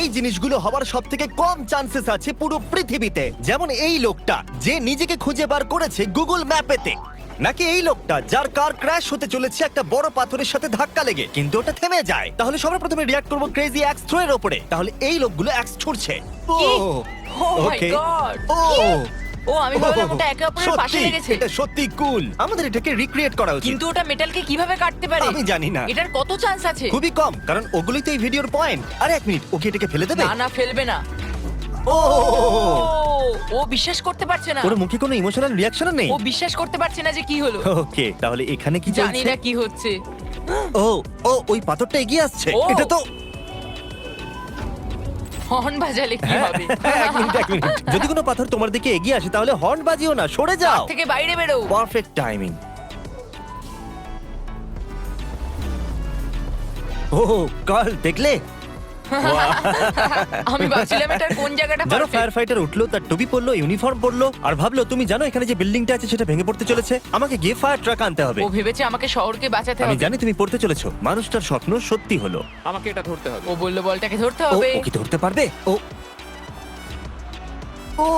এই জিনিসগুলো হবার সব থেকে কম চান্সেস আছে পুরো পৃথিবীতে। যেমন এই লোকটা যে নিজেকে খুঁজে বার করেছে গুগল ম্যাপেতে নাকি এই লোকটা যার কার ক্র্যাশ হতে চলেছে একটা বড় পাথরের সাথে ধাক্কা লেগে কিন্তু ওটা থেমে যায়। তাহলে সবার প্রথমে রিয়াক্ট করব ক্রেজি অ্যাক্স থ্রো এর ওপরে। তাহলে এই লোকগুলো অ্যাক্স ছুড়ছে। ও ওকে. ও ও আমি ভাবলাম ওটা একে অপরের পাশে সত্যি, লেগেছে। এটা সত্যি কুল আমাদের এটাকে রিক্রিয়েট করা উচিত। কিন্তু ওটা মেটালকে কীভাবে কাটতে পারে? আমি জানি না। এটার কত চান্স আছে? খুবই কম কারণ ওগুলোই তো এই ভিডিওর পয়েন্ট আরে এক মিনিট ওকে এটাকে ফেলে দেবে? না না ফেলবে না। ও ও ও বিশ্বাস করতে পারছে না। ওর মুখে কোনো ইমোশনাল রিয়াকশন নেই? ও বিশ্বাস করতে পারছে না যে কি হলো। ওকে তাহলে এখানে কি জানি চলছে? না কি হচ্ছে। ও ও ওই পাথরটা এগিয়ে আসছে। ও। এটা তো হর্ন বাজালে কি হ্যাঁ, হবে? হ্যাঁ, এক মিনিট এক মিনিট। যদি কোনো পাথর তোমার দিকে এগিয়ে আসে তাহলে হর্ন বাজিও না সরে যাও। থেকে বাইরে বেরো। পারফেক্ট টাইমিং ও কাল দেখলে? আমি ভাবছিলাম এটা কোন জায়গাটা জানো perfect। ফায়ার ফাইটার উঠল তার টুপি পরলো ইউনিফর্ম পরলো আর ভাবলো তুমি জানো এখানে যে বিল্ডিংটা আছে সেটা ভেঙে পড়তে চলেছে আমাকে গিয়ে ফায়ার ট্রাক আনতে হবে ও ভেবেছে আমাকে শহরকে বাঁচাতে আমি হবে জানি তুমি পড়তে চলেছো মানুষটার স্বপ্ন সত্যি হলো আমাকে এটা ধরতে হবে ও বলল বলটাকে ধরতে ও হবে ও কি ধরতে পারবে ও ও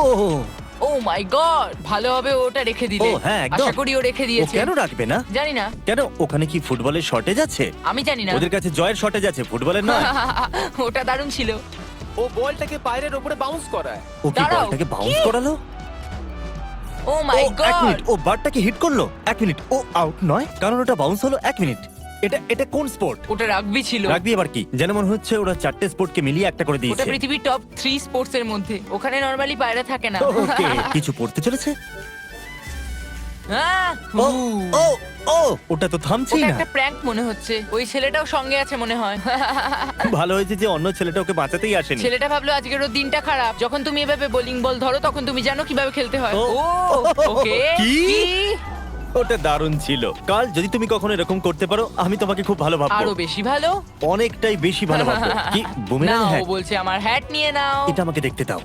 ও মাই গড ভালো হবে ওটা রেখে দিলে ও, হ্যাঁ, একদম। আশা করি ও রেখে ও দিয়েছে কেন রাখবে না? জানি না। কেন? ওখানে কি ফুটবলের শর্টেজ আছে? আমি জানি না। ওদের কাছে জয়ের শর্টেজ আছে ফুটবলের নয়। ওটা দারুণ ছিল। ও বলটাকে পায়ের উপরে বাউন্স করায়। ও কি দাঁড়াও, বলটাকে বাউন্স কি? করালো? ও ও মাই এক গড মিনিট ও বারটাকে হিট করল? এক মিনিট ও আউট নয় কারণ ওটা বাউন্স হলো এক মিনিট এটা এটা কোন স্পোর্ট ওটা রাগবি ছিল। রাগবি এবার কি? যেন মনে হচ্ছে ওরা চারটে স্পোর্টকে মিলিয়ে একটা করে ওটা দিয়েছে পৃথিবীর টপ থ্রি স্পোর্টস এর মধ্যে। ওখানে নরমালি পায়রা থাকে না। ওকে কিছু পড়তে চলেছে? আহ! ও ও ও ওটা তো থামছেই ওটা না। একটা প্র্যাঙ্ক মনে হচ্ছে। ওই ছেলেটাও সঙ্গে আছে মনে হয়। ভালো হয়েছে যে অন্য ছেলেটা ওকে বাঁচাতেই আসেনি। ছেলেটা ভাবলো আজকের ওর দিনটা খারাপ। যখন তুমি এভাবে বোলিং বল ধরো তখন তুমি জানো কীভাবে খেলতে হয়। ও, ও ওকে। কি? ওটা দারুণ ছিল। কাল যদি তুমি কখনো এরকম করতে পারো আমি তোমাকে খুব ভালো আরও ভাববো বেশি ভালো? অনেকটাই বেশি ভালো ভাববো। কি বুমেরাং না ও হ্যাট বলছে আমার হ্যাট নিয়ে নাও। এটা আমাকে দেখতে দাও।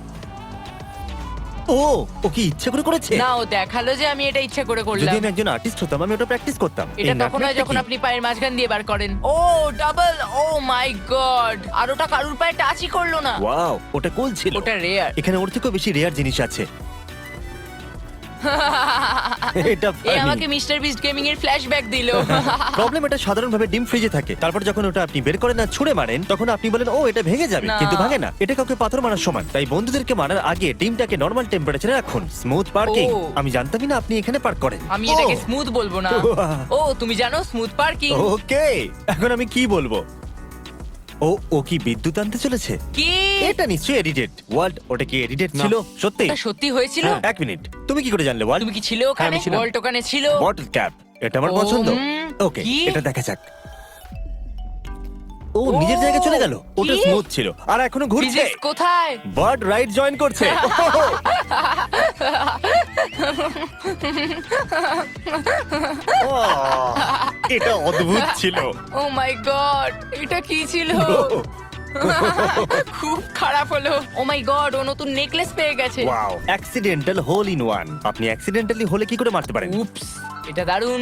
ও ও কি ইচ্ছে করে করেছে? না ও দেখাল যে আমি এটা ইচ্ছা করে যদি করলাম আমি একজন আর্টিস্ট হতাম আমি ওটা প্র্যাকটিস করতাম। এটা এই তখন হয় যখন কি? আপনি পায়ের মাঝখান দিয়ে বার করেন। O double O my god আর ওটা কারুর পায়ে টাচই করল না। ওয়াও ওটা কোল ছিল। ওটা রেয়ার এখানে ওর থেকেও বেশি রেয়ার জিনিস আছে। এটা এ আমাকে মিস্টার বিস্ট গেমিং এর ফ্ল্যাশব্যাক দিল। প্রবলেম এটা সাধারণভাবে ডিম ফ্রিজে থাকে। তারপর যখন ওটা আপনি বের করেন না ছুঁড়ে মারেন তখন আপনি বলেন ও এটা ভেঙে যাবে। না। কিন্তু ভাঙে না। এটা কাউকে পাথর মারার সমান। তাই বন্ধুদেরকে মারার আগে ডিমটাকে নর্মাল টেম্পারেচারে রাখুন। স্মুথ পার্কিং ও। আমি জানতামই না আপনি এখানে পার্ক করেন। আমি এটাকে স্মুথ বলব না। ও তুমি জানো স্মুথ পার্কিং ওকে এখন আমি কি বলব? ও ও কি বিদ্যুৎ আনতে চলেছে? কি? এটা নিশ্চয়ই এডিটেড ওয়ার্ল্ড ওটা কি এডিটেড ছিল? সত্যি? এটা সত্যি হয়েছিল? হ্যাঁ, এক মিনিট তুমি কি করে জানলে ওয়ার্ল্ড তুমি কি ছিল ওখানে? আমি ছিলাম। বল্ট ওখানে ছিল। বটল ক্যাপ এটা আমার পছন্দ। হুম, ওকে কি? এটা দেখা যাক। ও নিজের জায়গায় চলে গেল। ওটা কি? স্মুথ ছিল। আর এখনও ঘুরছে। ফিজিক্স কোথায়? বার্ড রাইড জয়েন করছে। ও, এটা অদ্ভুত ছিল। ও মাই গড এটা কি ছিল? খুব খারাপ হলো। ও মাই গড ও নতুন নেকলেস পেয়ে গেছে। Wow accidental hole in one আপনি অ্যাক্সিডেন্টালি হলে কি করে মারতে পারেন? উপস এটা দারুণ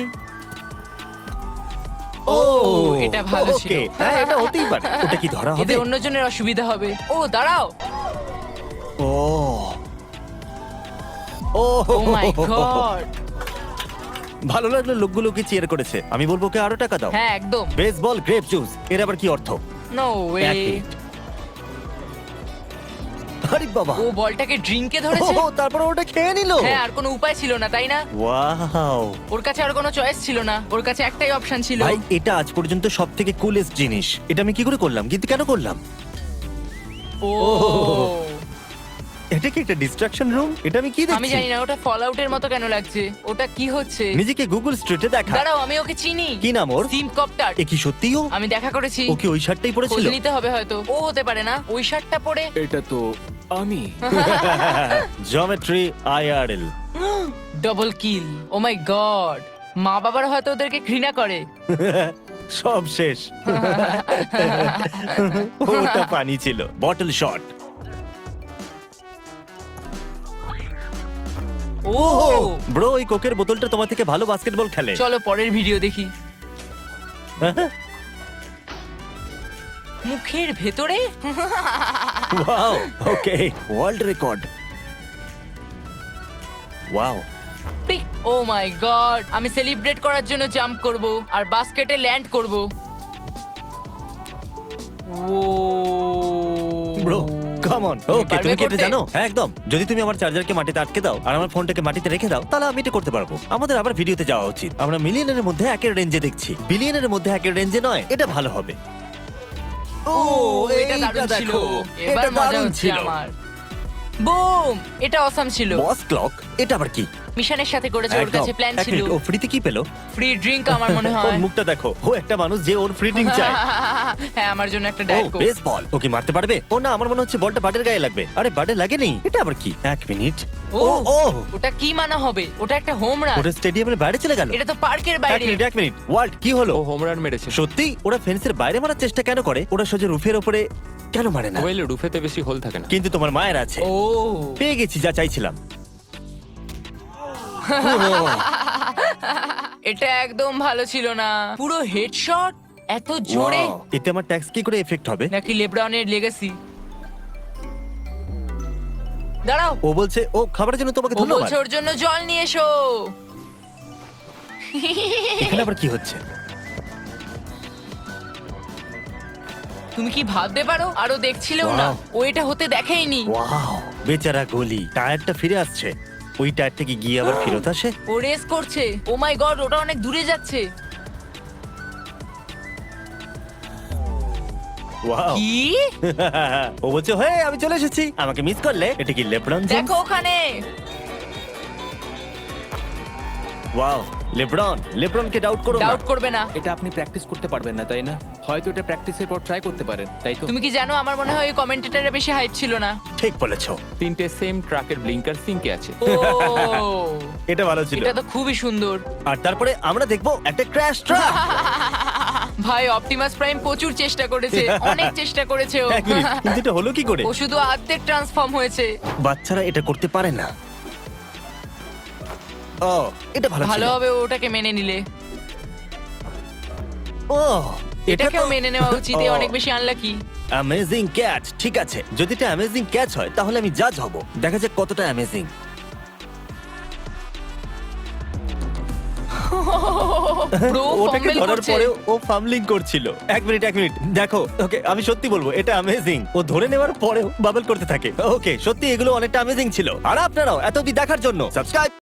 ও এটা ভালো ছিল। হ্যাঁ এটা হতেই পারে। ওটা কি ধরা হবে? এতে অন্যজনের অসুবিধা হবে। ও দাঁড়াও। ও। ও। Oh my god. ভালো লাগল লোকগুলোকে চিয়ার করেছে। আমি বলব কে আরও টাকা দাও। হ্যাঁ একদম। বেসবল গ্রেপ জুস এর আবার কি অর্থ? No way. আরে বাবা। ও বলটাকে ড্রিঙ্কে ও ধরেছে? তারপর ওটা খেয়ে নিল? হ্যাঁ আর কোনো উপায় ছিল না তাই না? ওয়াও। ওর কাছে আর কোনো চয়েস ছিল না ওর কাছে একটাই অপশন ছিল। ভাই এটা আজ পর্যন্ত সব থেকে কুলেস্ট জিনিস। এটা আমি কি করে করলাম? কিন্তু কেন করলাম? ও। এটা কি একটা ডিস্ট্রাকশন রুম এটা আমি কি আমি দেখছি? জানি না ওটা ফল আউটের মতো কেন লাগছে? ওটা কি হচ্ছে? নিজেকে গুগল স্ট্রিটে দেখা। দাঁড়াও আমি ওকে চিনি। কি নাম ওর? সিম কপ্টার এ কি সত্যি ও? আমি দেখা করেছি। ও কি ওই শার্টটাই খোঁজ পরেছিল নিতে হবে হয়তো। ও হতে পারে না। ওই শার্টটা পরে এটা তো আমি। Geometry IRL double kill oh my god মা বাবার হয়তো ওদেরকে ঘৃণা করে। সব শেষ। ওটা পানি ছিল। বটল শট ও! ব্রো ওই কোকের বোতলটা তোমার থেকে ভালো বাস্কেটবল খেলে। চলো পরের ভিডিও দেখি। মুখের ভেতরে? Wow okay world record wow oh my god আমি সেলিব্রেট করার জন্য জাম্প করব আর বাস্কেটে ল্যান্ড করব। ও ব্রো কাম অন ওকে তুমি কি এটা জানো? হ্যাঁ একদম। যদি তুমি আমার চার্জারকে মাটিতে আটকে দাও আর আমার ফোনটাকে মাটিতে রেখে দাও তাহলে আমি এটা করতে পারব। আমাদের আবার ভিডিওতে যাওয়া উচিত। আমরা মিলিয়নের মধ্যে একের রেঞ্জে দেখছি। বিলিয়নের মধ্যে একের রেঞ্জে নয় এটা ভালো হবে। ও এটা দারুণ ছিল। এবার এটা মজা দারুণ হচ্ছে ছিল। আমার। বুম এটা অসাম ছিল। বস ক্লক এটা আবার কি? মিশনের সাথে করেছে ওর একদম। কাছে প্ল্যান এক ছিল। মিনিট, ও ফ্রিতে কি পেল? ফ্রি ড্রিঙ্ক আমার মনে ওর হয় মুখটা দেখো ও একটা মানুষ যে ওর ফ্রি ড্রিঙ্ক চায়। হ্যাঁ আমার জন্য একটা ও ডায়েট কোক বেস বল ও কি মারতে পারবে? ও না আমার মনে হচ্ছে বলটা বাটের গায়ে লাগবে। আরে বাটে লাগেনি? এটা আবার কি? এক মিনিট ও ও ও। ওটা কি মানা হবে? ওটা একটা হোম রান ওটা স্টেডিয়ামের বাইরে চলে গেল। এটা তো পার্কের এক বাইরে। মিনিট এক মিনিট ওয়ার্ল্ড কি হলো? ও হোম রান মেরেছে। সত্যি? ওরা ফেন্সের বাইরে মারার চেষ্টা কেন করে? ওরা সোজা রুফের ওপরে কেন মারে না? ওয়েল রুফেতে বেশি হোল থাকে না। কিন্তু তোমার মায়ের আছে। ও। পেয়ে গেছি যা চাইছিলাম। এটা একদম ভালো ছিল না। পুরো হেডশট এত জোরে। Wow, এতে আমার ট্যাক্স কি করে এফেক্ট হবে? নাকি লেব্রনের লেগেসি দাঁড়াও। ও বলছে ও খাবারের জন্য তোমাকে ও ধন্যবাদ। বলছে ওর জন্য জল নিয়ে এসো। এখানে আবার কি হচ্ছে? তুমি কি ভাবতে পারো? আরও দেখছিলেও না। Wow. ও এটা হতে দেখেইনি। ওয়াও বেচারা গলি। টায়ারটা ফিরে আসছে। ওই টায়ার থেকে গিয়ে আবার ফেরত আসে? ও রেস করছে। ও মাই গড ওটা অনেক দূরে যাচ্ছে। ওয়াও। কি? ও বলছে হয়ে আমি চলে এসেছি। আমাকে মিস করলে এটা কি লেব্রন জেমস দেখো ওখানে। ওয়াও লেব্রন লেব্রনকে ডাউট করো না। ডাউট করবে না। এটা আপনি প্র্যাকটিস করতে পারবেন না তাই না? হয়তো এটা প্র্যাকটিসের পর ট্রাই করতে পারেন তাই তো? তুমি কি জানো আমার মনে হয় ওই কমেন্টেটারে বেশি হাইপ ছিল না? ঠিক বলেছ। তিনটে সেম ট্রাকের ব্লিঙ্কার সিঙ্কে আছে। ও। এটা ভালো ছিল। এটা তো খুবই সুন্দর। আর তারপরে আমরা দেখব একটা ক্র্যাশ ট্রাক ভাই অপটিমাস প্রাইম প্রচুর চেষ্টা করেছে অনেক চেষ্টা করেছে ও। এক মিনিট কিন্তু এটা হলো কি করে? ও শুধু আর্ধেক ট্রান্সফর্ম হয়েছে। বাচ্চারা এটা করতে পারে না। ও এটা ভালো ছিল। ভালো হবে ও ওটাকে মেনে নিলে। ও এটাকেও মেনে নেওয়া উচিত এ অনেক বেশি আনলাকি অ্যামেজিং ক্যাচ ঠিক আছে। যদি এটা অ্যামেজিং ক্যাচ হয় তাহলে আমি জাজ হব। দেখা যাক কতটা অ্যামেজিং ওটাকে ধরার করছে। পরেও ও ফামলিং করছিল। এক মিনিট এক মিনিট দেখো ওকে আমি সত্যি বলব এটা অ্যামেজিং ও ধরে নেওয়ার পরেও বাবল করতে থাকে। ওকে সত্যি এগুলো অনেকটা অ্যামেজিং ছিল। আর আপনারাও এত অব্দি দেখার জন্য। সাবস্ক্রাইব